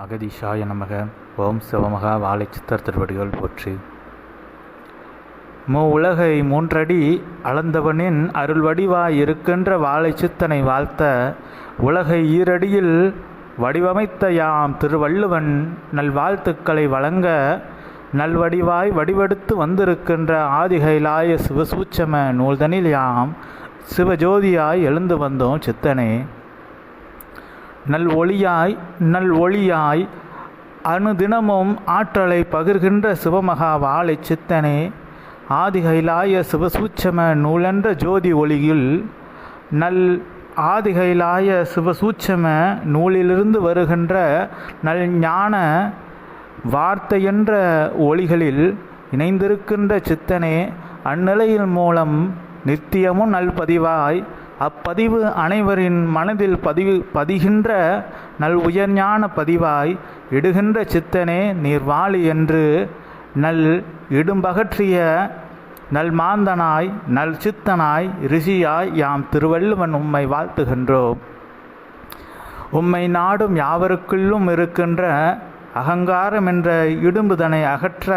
அகதிஷாய நமக. ஓம் சிவமகா. வாழை சித்தர் திருவடிகள் போற்றி. மூ உலகை மூன்றடி அளந்தவனின் அருள் வடிவாய் இருக்கின்ற வாழை சித்தனை வாழ்த்த உலகை ஈரடியில் வடிவமைத்த யாம் திருவள்ளுவன் நல்வாழ்த்துக்களை வழங்க நல்வடிவாய் வடிவெடுத்து வந்திருக்கின்ற ஆதிகைலாய சிவசூச்சம நூல்தனில் யாம் சிவஜோதியாய் எழுந்து வந்தோம் சித்தனே. நல் ஒளியாய் நல் ஒளியாய் அணுதினமும் ஆற்றலை பகிர்கின்ற சிவமகா வாழை சித்தனே. ஆதிகைலாய சிவசூட்சம நூலென்ற ஜோதி ஒளியில் நல் ஆதிகைலாய சிவசூட்சம நூலிலிருந்து வருகின்ற நல் ஞான வார்த்தையென்ற ஒளிகளில் இணைந்திருக்கின்ற சித்தனே அந்நிலையின் மூலம் நித்தியமும் நல்பதிவாய் அப்பதிவு அனைவரின் மனதில் பதிவு பதிகின்ற நல் உயர்ஞான பதிவாய் இடுகின்ற சித்தனே நீர் வாழி என்று நல் இடும்பகற்றிய நல் மாந்தனாய் நல் சித்தனாய் ரிஷியாய் யாம் திருவள்ளுவன் உம்மை வாழ்த்துகின்றோம். உம்மை நாடும் யாவருக்குள்ளும் இருக்கின்ற அகங்காரம் என்ற இடும்புதனை அகற்ற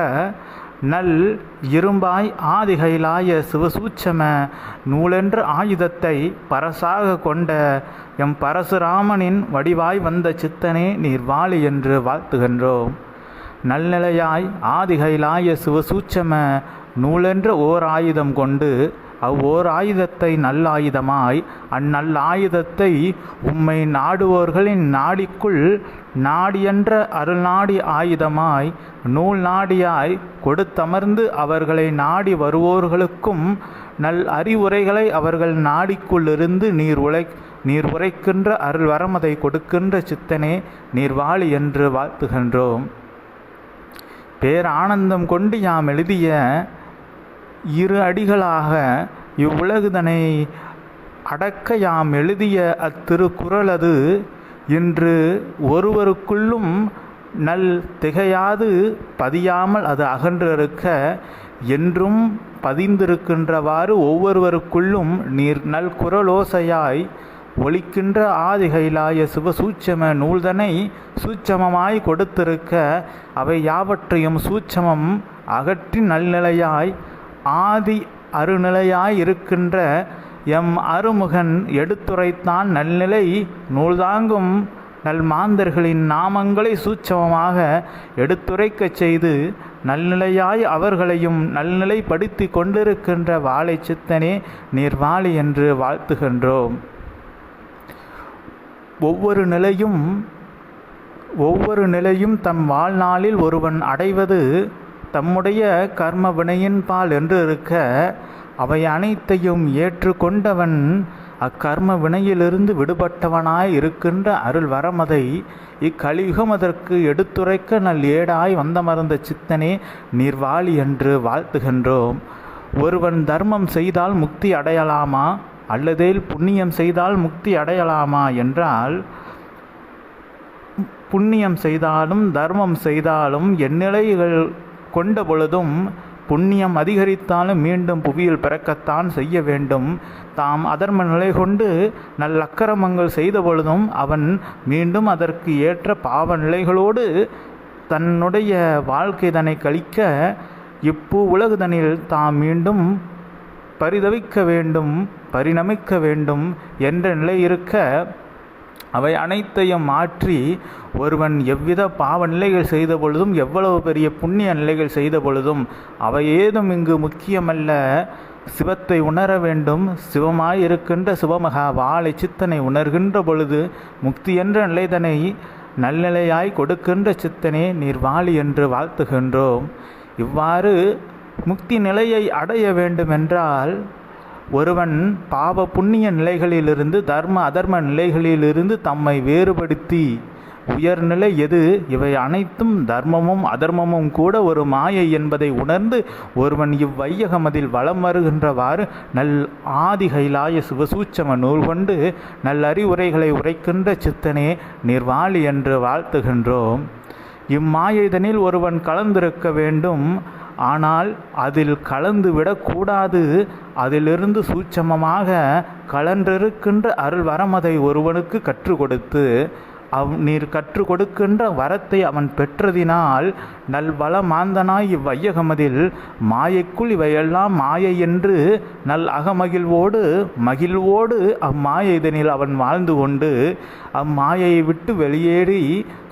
நல் இரும்பாய் ஆதிகைலாய சிவசூட்சம நூலென்ற ஆயுதத்தை பரசாக கொண்ட எம் பரசுராமனின் வடிவாய் வந்த சித்தனே நீர் வாழி என்று வாழ்த்துகின்றோம். நல்நிலையாய் ஆதிகைலாய சிவசூட்சம நூலென்ற ஓர் ஆயுதம் கொண்டு அவ்வோர் ஆயுதத்தை நல்லாயுதமாய் அந்நல்லாயுதத்தை உம்மை நாடுவோர்களின் நாடிக்குள் நாடியன்ற அருள்நாடி ஆயுதமாய் நூல் நாடியாய் கொடுத்தமர்ந்து அவர்களை நாடி வருவோர்களுக்கும் நல் அறிவுரைகளை அவர்கள் நாடிக்குள்ளிருந்து நீர் உழை நீர் உரைக்கின்ற அருள் வரமதை கொடுக்கின்ற சித்தனே நீர் வாழி என்று வாழ்த்துகின்றோம். பேரானந்தம் கொண்டு யாம் எழுதிய இரு அடிகளாக இவ்வுலகுதனை அடக்க யாம் எழுதிய அத்திருக்குறளது இன்று ஒருவருக்குள்ளும் நல் திகையாது பதியாமல் அது அகன்றிருக்க என்றும் பதிந்திருக்கின்றவாறு ஒவ்வொருவருக்குள்ளும் நீர் நல் குரலோசையாய் ஒழிக்கின்ற ஆதிகைலாய சிவசூட்சம நூல்தனை சூட்சமமாய் கொடுத்திருக்க அவை யாவற்றையும் சூட்சமம் அகற்றி நல்நிலையாய் ஆதி அருநிலையாய் இருக்கின்ற எம் அருமுகன் எடுத்துரைத்தான் நல்நிலை நூல்தாங்கும் நல்மாந்தர்களின் நாமங்களை சூட்சமமாக எடுத்துரைக்கச் செய்து நல்நிலையாய் அவர்களையும் நல்நிலைப்படுத்தி கொண்டிருக்கின்ற வாழை சித்தனே நீர் வாழி என்று வாழ்த்துகின்றோம். ஒவ்வொரு நிலையும் ஒவ்வொரு நிலையும் தம் வாழ்நாளில் ஒருவன் அடைவது தம்முடைய கர்ம வினையின்பால் என்று இருக்க அவை அனைத்தையும் ஏற்றுக்கொண்டவன் அக்கர்ம வினையிலிருந்து விடுபட்டவனாய் இருக்கின்ற அருள் வரமதை இக்கலியுகம் அதற்கு எடுத்துரைக்க நல் ஏடாய் வந்தமர்ந்த சித்தனே நீர்வாளி என்று வாழ்த்துகின்றோம். ஒருவன் தர்மம் செய்தால் முக்தி அடையலாமா? அல்லதேல் புண்ணியம் செய்தால் முக்தி அடையலாமா? என்றால் புண்ணியம் செய்தாலும் தர்மம் செய்தாலும் எந்நிலைகள் கொண்ட பொழுதும் புண்ணியம் அதிகரித்தாலும் மீண்டும் புவியில் பிறக்கத்தான் செய்ய வேண்டும். தாம் அதர்ம நிலை கொண்டு நல்லக்கிரமங்கள் செய்த பொழுதும் அவன் மீண்டும் அதற்கு ஏற்ற பாவ நிலைகளோடு தன்னுடைய வாழ்க்கை தன்னை கழிக்க இப்பூ உலகுதனில் தாம் மீண்டும் பரிதவிக்க வேண்டும் பரிணமிக்க வேண்டும் என்ற நிலை இருக்க அவை அனைத்தையும் மாற்றி ஒருவன் எவ்வித பாவ நிலைகள் செய்த பொழுதும் எவ்வளவு பெரிய புண்ணிய நிலைகள் செய்த பொழுதும் அவை ஏதும் இங்கு முக்கியமல்ல. சிவத்தை உணர வேண்டும். சிவமாய் இருக்கின்ற சிவமகா வாழை சித்தனை உணர்கின்ற பொழுது முக்தி என்ற நிலைதனை நல்நிலையாய் கொடுக்கின்ற சித்தனே நீர் வாழி என்று வாழ்த்துகின்றோம். இவ்வாறு முக்தி நிலையை அடைய வேண்டுமென்றால் ஒருவன் பாவ புண்ணிய நிலைகளிலிருந்து தர்ம அதர்ம நிலைகளிலிருந்து தம்மை வேறுபடுத்தி உயர்நிலை எது? இவை அனைத்தும் தர்மமும் அதர்மமும் கூட ஒரு மாயை என்பதை உணர்ந்து ஒருவன் இவ்வையகமதில் வலம் வருகின்றவாறு நல் ஆதி கைலாய சிவசூச்சம நூல் கொண்டு நல் அறிவுரைகளை உரைக்கின்ற சித்தனே நிர்வாளி என்று வாழ்த்துகின்றோம். இம்மாயைதனில் ஒருவன் கலந்திருக்க வேண்டும். ஆனால் அதில் கலந்து விடக்கூடாது அதிலிருந்து சூட்சமமாக கலன்றிருக்கின்ற அருள் வரமதை ஒருவனுக்கு கற்றுக் கொடுத்து அவ் நீர் கற்றுக் கொடுக்கின்ற வரத்தை அவன் பெற்றதினால் நல் வளமாந்தனாய் இவ்வையகமதில் மாயைக்குள் இவையெல்லாம் மாயை என்று நல் அகமகிழ்வோடு மகிழ்வோடு அம்மாயைதனில் அவன் வாழ்ந்து கொண்டு அம்மாயையை விட்டு வெளியேறி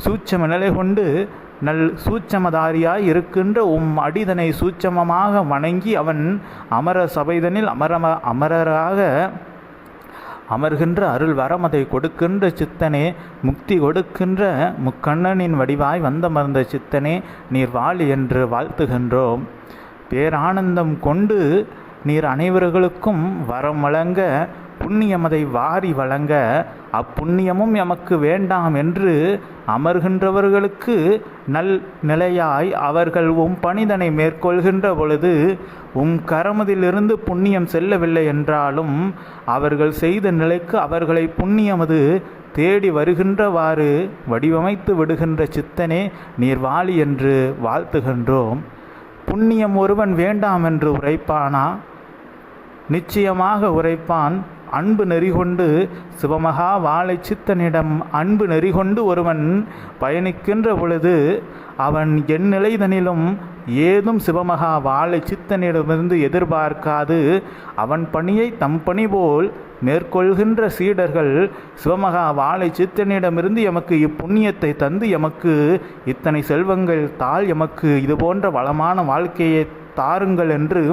சூட்சம நிலை கொண்டு நல் சூட்சமதாரியாய் இருக்கின்ற உம் அடிதனை சூட்சமமாக வணங்கி அவன் அமர சபைதனில் அமரம அமரராக அமர்கின்ற அருள் வரமதை கொடுக்கின்ற சித்தனே முக்தி கொடுக்கின்ற முக்கண்ணனின் வடிவாய் வந்தமர்ந்த சித்தனே நீர் வாழ் என்று வாழ்த்துகின்றோம். பேரானந்தம் கொண்டு நீர் அனைவர்களுக்கும் வரம் வழங்க புண்ணியமதை வாரி வழங்க அப்புண்ணியமும் எமக்கு வேண்டாம் என்று அமர்கின்றவர்களுக்கு நல் நிலையாய் அவர்கள் உம் பணிதனை மேற்கொள்கின்ற பொழுது உம் கரமதிலிருந்து புண்ணியம் செல்லவில்லை என்றாலும் அவர்கள் செய்த நிலைக்கு அவர்களை புண்ணியமது தேடி வருகின்றவாறு வடிவமைத்து விடுகின்ற சித்தனே நீர் வாழி என்று வாழ்த்துகின்றோம். புண்ணியம் ஒருவன் வேண்டாம் என்று உரைப்பானா? நிச்சயமாக உரைப்பான். அன்பு நெறிகொண்டு சிவமகா வாழை சித்தனிடம் அன்பு நெறிகொண்டு ஒருவன் பயணிக்கின்ற பொழுது அவன் என் நிலைதனிலும் ஏதும் சிவமகா வாழை சித்தனிடமிருந்து எதிர்பார்க்காது. அவன் பணியை தம் பணி போல் மேற்கொள்கின்ற சீடர்கள் சிவமகா வாழை சித்தனிடமிருந்து எமக்கு இப்புண்ணியத்தை தந்து எமக்கு இத்தனை செல்வங்கள் தாள் எமக்கு இது போன்ற வளமான வாழ்க்கையை தாருங்கள் என்று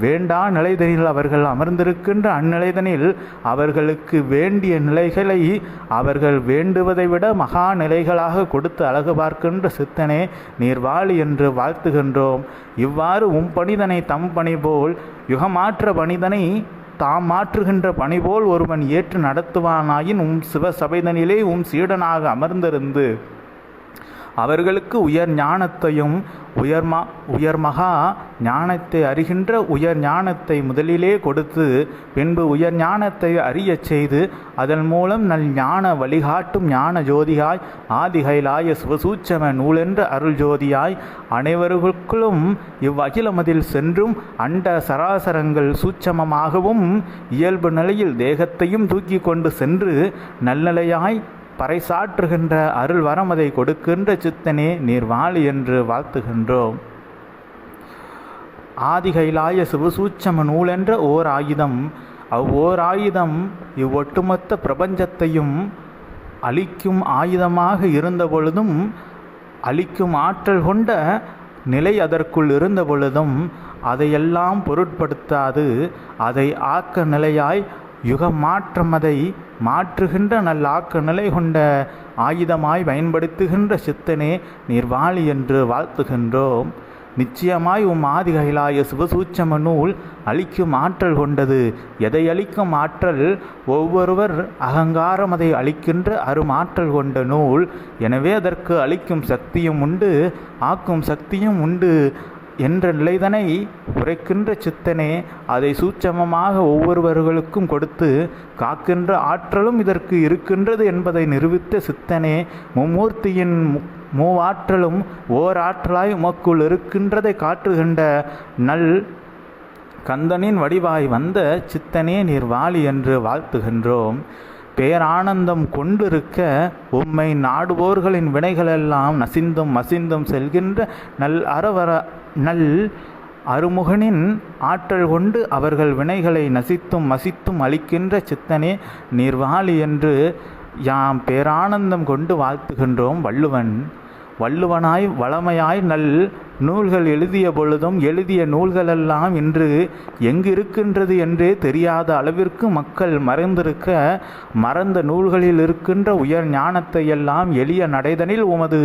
வேண்டா நிலைதனில் அவர்கள் அமர்ந்திருக்கின்ற அந்நிலைதனில் அவர்களுக்கு வேண்டிய நிலைகளை அவர்கள் வேண்டுவதை விட மகா நிலைகளாக கொடுத்து அழகு பார்க்கின்ற சித்தனே நீர் வாழி என்று வாழ்த்துகின்றோம். இவ்வாறு உம் பணிதனை தம் பணி போல் யுகமாற்ற பணிதனை தாம் மாற்றுகின்ற பணி போல் ஒருவன் ஏற்று நடத்துவானாயின் உம் சிவ சபைதனிலே உம் சீடனாக அமர்ந்திருந்து அவர்களுக்கு உயர் ஞானத்தையும் உயர்மா உயர்மகா ஞானத்தை அறிகின்ற உயர் ஞானத்தை முதலிலே கொடுத்து பின்பு உயர் ஞானத்தை அறியச் செய்து அதன் மூலம் நல் ஞான வழிகாட்டும் ஞான ஜோதியாய் ஆதிகைலாய சிவசூச்சம நூலென்ற அருள் ஜோதியாய் அனைவருக்குள்ளும் இவ்வகிலமதில் சென்றும் அண்ட சராசரங்கள் சூட்சமமாகவும் இயல்பு நிலையில் தேகத்தையும் தூக்கி கொண்டு சென்று நல்நிலையாய் பறைசாற்றுகின்ற அருள் வரமதை கொடுக்கின்ற சித்தனே நீர் வாழி என்று வாழ்த்துகின்றோம். ஆதிகைலாய சிவசூட்சம நூலென்ற ஓர் ஆயுதம் அவ்வோர் ஆயுதம் இவ்வொட்டுமொத்த பிரபஞ்சத்தையும் அழிக்கும் ஆயுதமாக இருந்த பொழுதும் அழிக்கும் ஆற்றல் கொண்ட நிலை அதற்குள் இருந்த பொழுதும் அதையெல்லாம் பொருட்படுத்தாது அதை ஆக்க நிலையாய் யுக மாற்றமதை மாற்றுகின்ற நல்லாக்க நிலை கொண்ட ஆயுதமாய் பயன்படுத்துகின்ற சித்தனே நீர்வாளி என்று வாழ்த்துகின்றோம். நிச்சயமாய் உம் ஆதிகைலாய சிவசூச்சம நூல் அழிக்கும் ஆற்றல் கொண்டது. எதை அளிக்கும் ஆற்றல்? ஒவ்வொருவர் அகங்காரம் அதை அளிக்கின்ற அருமாற்றல் கொண்ட நூல். எனவே அதற்கு அளிக்கும் சக்தியும் உண்டு ஆக்கும் சக்தியும் உண்டு. என்ற நிலைதனை உரைக்கின்ற சித்தனே அதை சூட்சமமாக ஒவ்வொருவர்களுக்கும் கொடுத்து காக்கின்ற ஆற்றலும் இதற்கு இருக்கின்றது என்பதை நிரூபித்த சித்தனே மும்மூர்த்தியின் மு- மூவாற்றலும் ஓர் ஆற்றலாய் உமக்குள் இருக்கின்றதை காட்டுகின்ற நல் கந்தனின் வடிவாய் வந்த சித்தனே நீர் வாழி என்று வாழ்த்துகின்றோம். பேரானந்தம் கொண்டிருக்க உம்மை நாடுவோர்களின் வினைகளெல்லாம் நசிந்தும் மசிந்தும் செல்கின்ற நல் அறவர நல் அருமுகனின் ஆற்றல் கொண்டு அவர்கள் வினைகளை நசித்தும் மசித்தும் அளிக்கின்ற சித்தனே நீர்வாளி என்று யாம் பேரானந்தம் கொண்டு வாழ்த்துகின்றோம் வள்ளுவன். வள்ளுவனாய் வளமையாய் நல் நூல்கள் எழுதிய பொழுதும் எழுதிய நூல்களெல்லாம் இன்று எங்கு இருக்கின்றது என்றே தெரியாத அளவிற்கு மக்கள் மறைந்திருக்க மறந்த நூல்களில் இருக்கின்ற உயர் ஞானத்தை எல்லாம் எளிய நடைதனில் உமது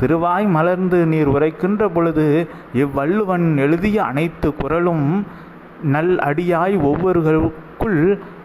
திருவாய் மலர்ந்து நீர் உரைக்கின்ற பொழுது இவ்வள்ளுவன் எழுதிய அனைத்து குரலும் நல் அடியாய் ஒவ்வொருகளுக்குள்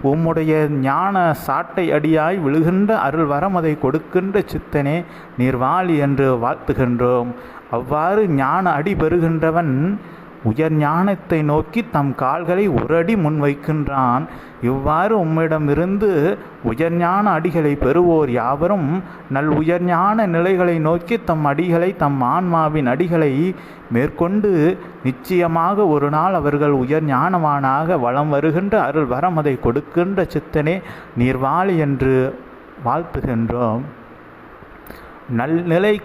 உம்முடைய ஞான சாட்டை அடியாய் விழுகின்ற அருள் வரம் அதை கொடுக்கின்ற சித்தனே நீர் வாழி என்று வாழ்த்துகின்றோம். அவ்வாறு ஞான அடி பெறுகின்றவன் உயர் ஞானத்தை நோக்கி தம் கால்களை ஒரு அடி முன்வைக்கின்றான் இவ்வாறு உம்மிடமிருந்து உயர் ஞான அடிகளை பெறுவோர் யாவரும் நல் உயர் ஞான நிலைகளை நோக்கி தம் அடிகளை தம் ஆன்மாவின் அடிகளை மேற்கொண்டு நிச்சயமாக ஒரு நாள் அவர்கள் உயர் ஞானவானாக வலம் வருகின்ற அருள் வரம் அதை கொடுக்கின்ற சித்தனே நீர்வாழி என்று வாழ்த்துகின்றோம். நல்நிலை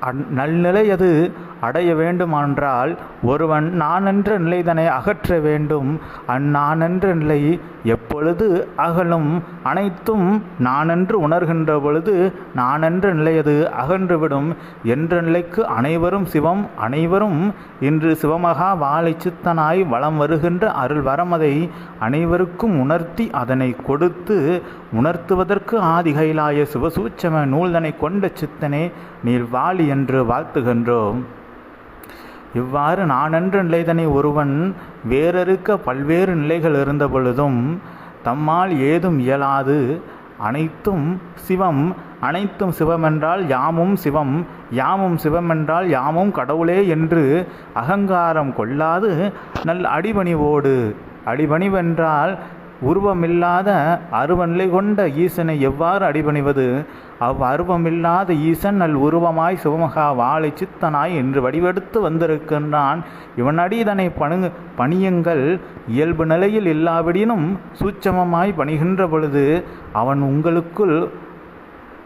அந்- நல்நிலை அது அடைய வேண்டுமென்றால் ஒருவன் நான் என்ற நிலைதனை அகற்ற வேண்டும். அந்நானென்ற நிலை எப்பொழுது அகலும் அனைத்தும் நானென்று உணர்கின்ற பொழுது நானென்ற நிலையது அகன்றுவிடும். என்ற நிலைக்கு அனைவரும் சிவம் அனைவரும் இன்று சிவமகா வாழை சித்தனாய் வலம் வருகின்ற அருள் வரமதை அனைவருக்கும் உணர்த்தி அதனை கொடுத்து உணர்த்துவதற்கு ஆதிகைலாய சிவசூச்சம நூல்தனை கொண்ட சித்தனே நீர் வாழி என்று வாழ்த்துகின்றோம். இவ்வாறு நானென்ற நிலைதனை ஒருவன் வேறறுக்க பல்வேறு நிலைகள் இருந்த பொழுதும் தம்மால் ஏதும் இயலாது. அனைத்தும் சிவம் அனைத்தும் சிவமென்றால் யாமும் சிவம் யாமும் சிவமென்றால் யாமும் கடவுளே என்று அகங்காரம் கொள்ளாது. நல் அடிபணிவோடு. அடிபணிவென்றால் உருவமில்லாத அருவநிலை கொண்ட ஈசனை எவ்வாறு அடிபணிவது? அவ் அருவமில்லாத ஈசன் நல் உருவமாய் சிவமகா வாழை சித்தனாய் என்று வடிவெடுத்து வந்திருக்கின்றான். இவனடி இதனை பணு பணியுங்கள். இயல்பு நிலையில் இல்லாவிடினும் சூட்சமமாய் பணிகின்ற பொழுது அவன் உங்களுக்குள்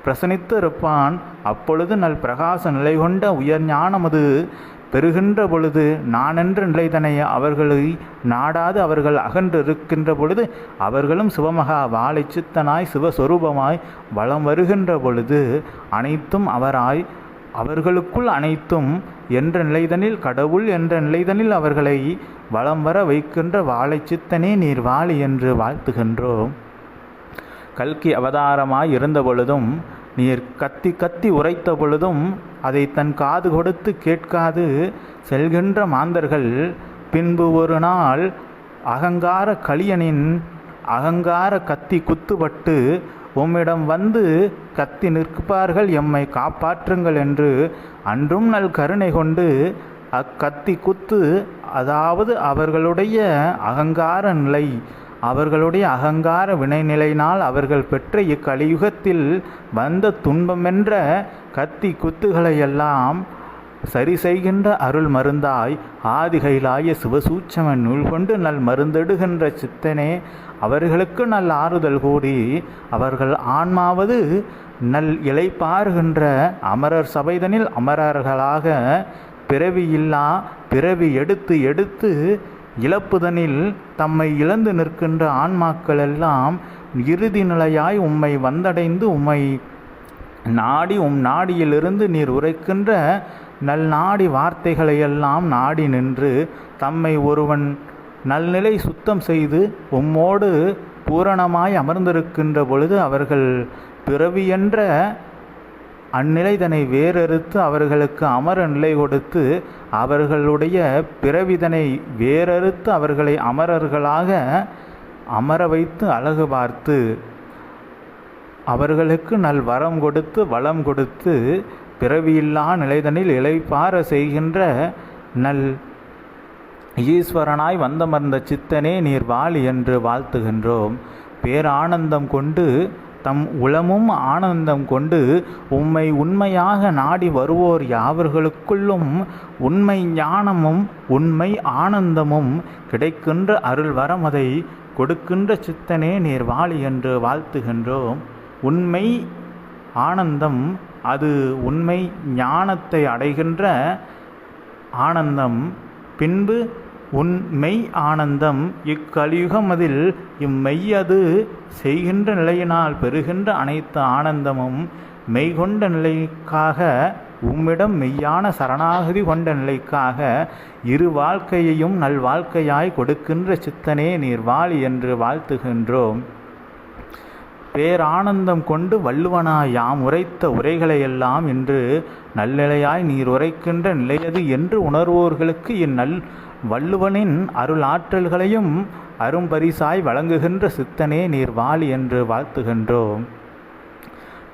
பிரசனித்து இருப்பான் அப்பொழுது நல் பிரகாச நிலை கொண்ட உயர் ஞானமது பெறுகின்ற பொழுது நானென்ற நிலைதனை அவர்களை நாடாது அவர்கள் அகன்றிருக்கின்ற பொழுது அவர்களும் சிவமகா வாழை சித்தனாய் சிவஸ்வரூபமாய் வலம் வருகின்ற பொழுது அனைத்தும் அவராய் அவர்களுக்குள் அனைத்தும் என்ற நிலைதனில் கடவுள் என்ற நிலைதனில் அவர்களை வலம் வர வைக்கின்ற வாழை சித்தனே நீர் வாழி என்று வாழ்த்துகின்றோம். கல்கி அவதாரமாய் இருந்த பொழுதும் நீர் கத்தி கத்தி உரைத்த பொழுதும் அதை தன் காது கொடுத்து கேட்காது செல்கின்ற மாந்தர்கள். பின்பு ஒரு நாள் அகங்கார கலியனின் அகங்கார கத்தி குத்துப்பட்டு உம்மிடம் வந்து கத்தி நிற்பார்கள் எம்மை காப்பாற்றுங்கள் என்று அன்றும் நல் கருணை கொண்டு அக்கத்தி குத்து அதாவது அவர்களுடைய அகங்கார நிலை அவர்களுடைய அகங்கார வினைநிலையினால் அவர்கள் பெற்ற இக்கலியுகத்தில் வந்த துன்பமென்ற கத்தி குத்துகளையெல்லாம் சரி செய்கின்ற அருள் மருந்தாய். ஆதிகைலாய சிவசூட்சம நூல் கொண்டு நல் மருந்தெடுகின்ற சித்தனே அவர்களுக்கு நல் ஆறுதல் கூடி அவர்கள் ஆன்மாவது நல் இழைப்பாருகின்ற அமரர் சபைதனில் அமரர்களாக பிறவியில்லா பிறவி எடுத்து எடுத்து இழப்புதனில் தம்மை இழந்து நிற்கின்ற ஆன்மாக்கள் எல்லாம் இறுதி நிலையாய் உம்மை வந்தடைந்து உம்மை நாடி உம் நாடியிலிருந்து நீர் உரைக்கின்ற நல் நாடி வார்த்தைகளையெல்லாம் நாடி நின்று தம்மை ஒருவன் நல்நிலை சுத்தம் செய்து உம்மோடு பூரணமாய் அமர்ந்திருக்கின்ற பொழுது அவர்கள் பிறவி அந்நிலைதனை வேறறுத்து அவர்களுக்கு அமர நிலை கொடுத்து அவர்களுடைய பிறவிதனை வேறறுத்து அவர்களை அமரர்களாக அமர வைத்து அழகு பார்த்து அவர்களுக்கு நல் வரம் கொடுத்து வளம் கொடுத்து பிறவியில்லா நிலைதனில் இளைப்பார செய்கின்ற நல் ஈஸ்வரனாய் வந்தமர்ந்த சித்தனே நீர் வாழ் என்று வாழ்த்துகின்றோம். பேரானந்தம் கொண்டு தம் உளமும் ஆனந்தம் கொண்டு உம்மை உண்மையாக நாடி வருவோர் யாவர்களுக்குள்ளும் உண்மை ஞானமும் உண்மை ஆனந்தமும் கிடைக்கின்ற அருள் வரமதை கொடுக்கின்ற சித்தனே நீர் வாழி என்று வாழ்த்துகின்றோம். உண்மை ஆனந்தம் அது உண்மை ஞானத்தை அடைகின்ற ஆனந்தம். பின்பு உன் மெய் ஆனந்தம் இக்கலியுகமதில் இம்மெய்யது செய்கின்ற நிலையினால் பெறுகின்ற அனைத்து ஆனந்தமும் மெய்கொண்ட நிலைக்காக உம்மிடம் மெய்யான சரணாகதி கொண்ட நிலைக்காக இரு வாழ்க்கையையும் நல்வாழ்க்கையாய் கொடுக்கின்ற சித்தனே நீர் வாழி என்று வாழ்த்துகின்றோம். பேரானந்தம் கொண்டு வள்ளுவனாய் யாம் உரைத்த உரைகளையெல்லாம் இன்று நல்நிலையாய் நீர் உரைக்கின்ற நிலையது என்று உணர்வோர்களுக்கு இந்நல் வள்ளுவனின் அருளாற்றல்களையும் அரும்பரிசாய் வழங்குகின்ற சித்தனே நீர் வாழி என்று வாழ்த்துகின்றோம்.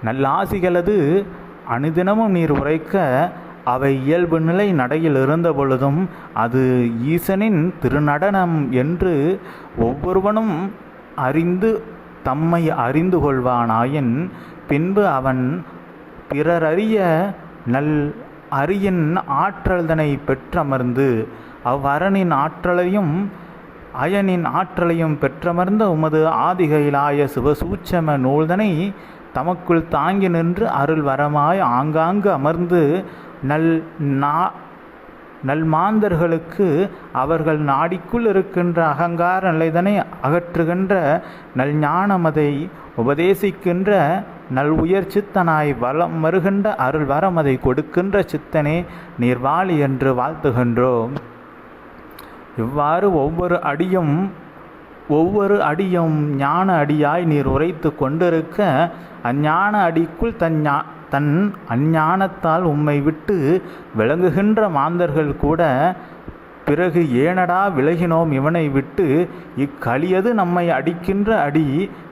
நல்லாசிகளது அனுதினமும் நீர் உரைக்க அவை இயல்பு நிலை நடையில் இருந்த பொழுதும் அது ஈசனின் திருநடனம் என்று ஒவ்வொருவனும் அறிந்து தம்மை அறிந்து கொள்வானாயின் பின்பு அவன் பிறரறிய நல் அரியின் ஆற்றல்தனை பெற்றமர்ந்து அவ்வரணின் ஆற்றலையும் அயனின் ஆற்றலையும் பெற்றமர்ந்த உமது ஆதிகையிலாய சிவசூட்சம நூல்தனை தமக்குள் தாங்கி நின்று அருள் வரமாய் ஆங்காங்கு அமர்ந்து நல் நா நல்மாந்தர்களுக்கு அவர்கள் நாடிக்குள் இருக்கின்ற அகங்கார நிலைதனை அகற்றுகின்ற நல் ஞானமதை உபதேசிக்கின்ற நல் உயர் சித்தனாய் வலம் வருகின்ற அருள் வரமதை கொடுக்கின்ற சித்தனே நீர்வாளி என்று வாழ்த்துகின்றோம். இவ்வாறு ஒவ்வொரு அடியும் ஒவ்வொரு அடியும் ஞான அடியாய் நீர் உரைத்து கொண்டிருக்க அஞ்ஞான அடிக்குள் தன் ஞா தன் அஞ்ஞானத்தால் உம்மை விட்டு விளங்குகின்ற மாந்தர்கள் கூட பிறகு ஏனடா விலகினோம் இவனை விட்டு இக்களியது நம்மை அடிக்கின்ற அடி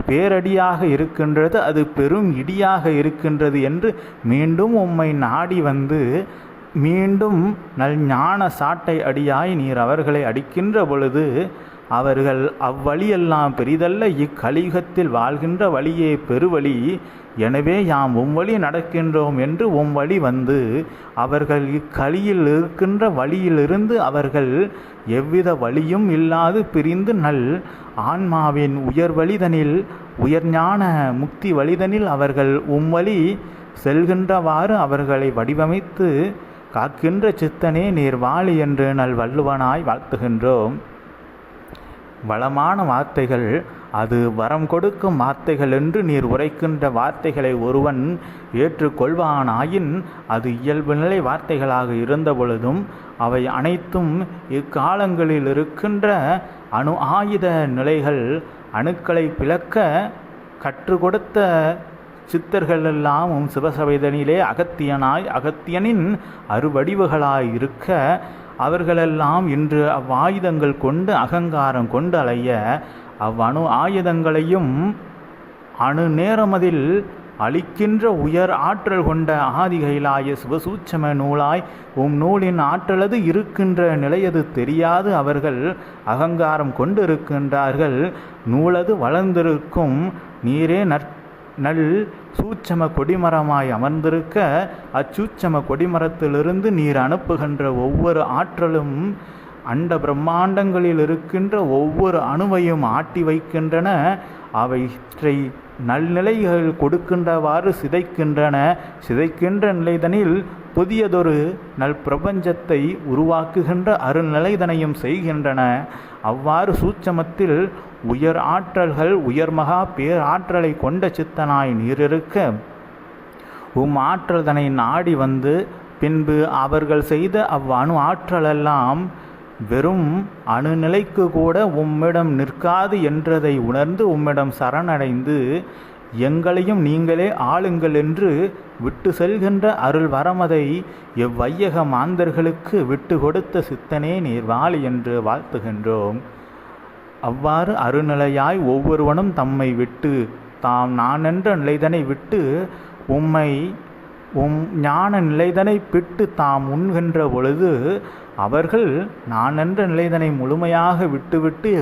பேரடியாக இருக்கின்றது அது பெரும் இடியாக இருக்கின்றது என்று மீண்டும் உம்மை நாடி வந்து மீண்டும் நல் ஞான சாட்டை அடியாய் நீர் அவர்களை அடிக்கின்ற பொழுது அவர்கள் அவ்வழியெல்லாம் பெரிதல்ல இக்கலியுகத்தில் வாழ்கின்ற வழியே பெருவழி. எனவே யாம் உம்வழி நடக்கின்றோம் என்று உம்வழி வந்து அவர்கள் இக்கலியில் இருக்கின்ற வழியிலிருந்து அவர்கள் எவ்வித வழியும் இல்லாது பிரிந்து நல் ஆன்மாவின் உயர் வழிதனில் உயர்ஞான முக்தி வழிதனில் அவர்கள் உம்வழி செல்கின்றவாறு அவர்களை வடிவமைத்து காக்கின்ற சித்தனே நீர் வாழி என்று நல் வள்ளுவனாய் வாழ்த்துகின்றோம். வளமான வார்த்தைகள் அது வரம் கொடுக்கும் வார்த்தைகள் என்று நீர் உரைக்கின்ற வார்த்தைகளை ஒருவன் ஏற்றுக்கொள்வானாயின் அது இயல்பு நிலை வார்த்தைகளாக இருந்த பொழுதும் அவை அனைத்தும் இக்காலங்களில் இருக்கின்ற அணு ஆயுத நிலைகள் அணுக்களை பிளக்க கற்றுக் கொடுத்த சித்தர்கள் எல்லாம் உம் சிவசபைதனிலே அகத்தியனாய் அகத்தியனின் அறுவடிவுகளாய் இருக்க அவர்களெல்லாம் இன்று அவ்வாயுதங்கள் கொண்டு அகங்காரம் கொண்டு அலைய அவ்வணு ஆயுதங்களையும் அணு நேரமதில் அளிக்கின்ற உயர் ஆற்றல் கொண்ட ஆதிகைலாய சிவசூட்சம நூலாய் உம் நூலின் ஆற்றலது இருக்கின்ற நிலையது தெரியாது அவர்கள் அகங்காரம் கொண்டிருக்கின்றார்கள். நூலது வளர்ந்திருக்கும் நீரே நற் நல் சூட்சம கொடிமரமாய் அமர்ந்திருக்க அச்சூட்சம கொடிமரத்திலிருந்து நீர் அனுப்புகின்ற ஒவ்வொரு ஆற்றலும் அண்ட பிரம்மாண்டங்களில் இருக்கின்ற ஒவ்வொரு அணுவையும் ஆட்டி வைக்கின்றன. அவற்றை நல்நிலைகள் கொடுக்கின்றவாறு சிதைக்கின்றன. சிதைக்கின்ற நிலைதனில் புதியதொரு நல் பிரபஞ்சத்தை உருவாக்குகின்ற அருள்நிலைதனையும் செய்கின்றன. அவ்வாறு சூட்சமத்தில் உயர் ஆற்றல்கள் உயர்மகா பேராற்றலை கொண்ட சித்தனாய் நீரிருக்க உம் ஆற்றல்தனை நாடி வந்து பின்பு அவர்கள் செய்த அவ் அணு ஆற்றலெல்லாம் வெறும் அணுநிலைக்கு கூட உம்மிடம் நிற்காது என்றதை உணர்ந்து உம்மிடம் சரணடைந்து எங்களையும் நீங்களே ஆளுங்கள் என்று விட்டு செல்கின்ற அருள் வரமதை எவ்வையக மாந்தர்களுக்கு விட்டு கொடுத்த சித்தனே நீர் வாழி என்று வாழ்த்துகின்றோம். அவ்வாறு அருநிலையாய் ஒவ்வொருவனும் தம்மை விட்டு தாம் நானென்ற நிலைதனை விட்டு உம்மை உம் ஞான நிலைதனை பிட்டு தாம் உண்கின்ற பொழுது அவர்கள் நான் என்ற நிலைதனை முழுமையாக விட்டுவிட்டு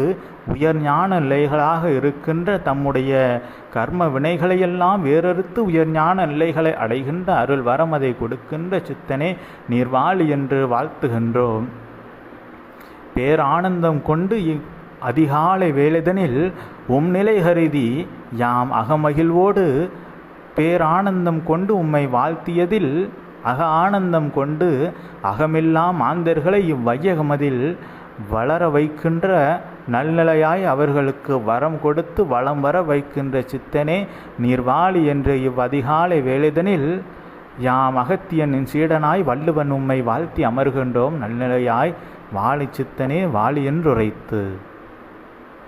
உயர் ஞான நிலைகளாக இருக்கின்ற தம்முடைய கர்ம வினைகளையெல்லாம் வேறறுத்து உயர் ஞான நிலைகளை அடைகின்ற அருள் அதை கொடுக்கின்ற சித்தனே நீர்வாழி என்று வாழ்த்துகின்றோம். பேரானந்தம் கொண்டு அதிகாலை வேலைதனில் உம் நிலை கருதி யாம் அகமகிழ்வோடு பேரானந்தம் கொண்டு உம்மை வாழ்த்தியதில் அக ஆனந்தம் கொண்டு அகமில்லா மாந்தர்களை இவ்வையகமதில் வளர வைக்கின்ற நல்நிலையாய் அவர்களுக்கு வரம் கொடுத்து வளம் வர வைக்கின்ற சித்தனே நீர்வாளி என்று இவ்வதிகாலை வேலைதனில் யாம் அகத்தியனின் சீடனாய் வள்ளுவன் உம்மை வாழ்த்தி அமர்கின்றோம் நல்நிலையாய் வாழி சித்தனே வாழி என்றுரைத்து.